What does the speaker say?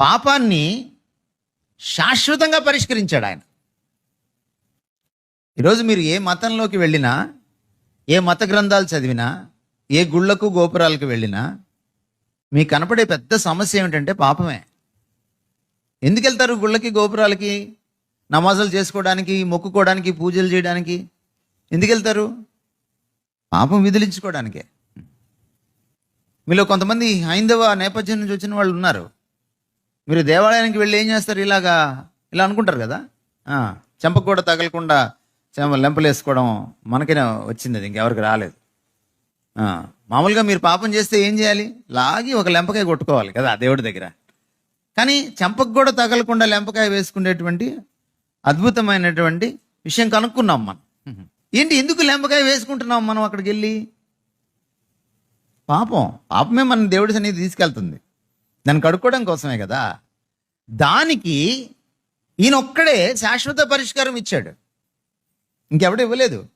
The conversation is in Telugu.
పాపాన్ని శాశ్వతంగా పరిష్కరించాడు ఆయన. ఈరోజు మీరు ఏ మతంలోకి వెళ్ళినా ఏ మత గ్రంథాలు చదివినా ఏ గుళ్ళకు గోపురాలకు వెళ్ళినా మీకు కనపడే పెద్ద సమస్య ఏమిటంటే పాపమే. ఎందుకు వెళ్తారు గుళ్ళకి గోపురాలకి నమాజులు చేసుకోవడానికి మొక్కుకోవడానికి పూజలు చేయడానికి? ఎందుకు వెళ్తారు పాపం విదిలించుకోవడానికే. మీలో కొంతమంది హైందవ నేపథ్యం నుంచి వచ్చిన వాళ్ళు ఉన్నారు. మీరు దేవాలయానికి వెళ్ళి ఏం చేస్తారు? ఇలాగా ఇలా అనుకుంటారు కదా? చెంపకు కూడా తగలకుండా చెంప లెంపలేసుకోవడం మనకైనా వచ్చింది అది ఇంకెవరికి రాలేదు. మామూలుగా మీరు పాపం చేస్తే ఏం చేయాలి? లాగి ఒక లెంపకాయ కొట్టుకోవాలి కదా దేవుడి దగ్గర. కానీ చెంపకు కూడా తగలకుండా లెంపకాయ వేసుకునేటువంటి అద్భుతమైనటువంటి విషయం కనుక్కున్నాం మనం. ఏంటి ఎందుకు లెంపకాయ వేసుకుంటున్నాం మనం అక్కడికి వెళ్ళి పాపం పాపమే మన దేవుడి సన్నిధి తీసుకెళ్తుంది. దాన్ని కడుక్కోవడం కోసమే కదా. దానికి ఈయన ఒక్కడే శాశ్వత పరిష్కారం ఇచ్చాడు. ఇంకెవడు ఇవ్వలేదు.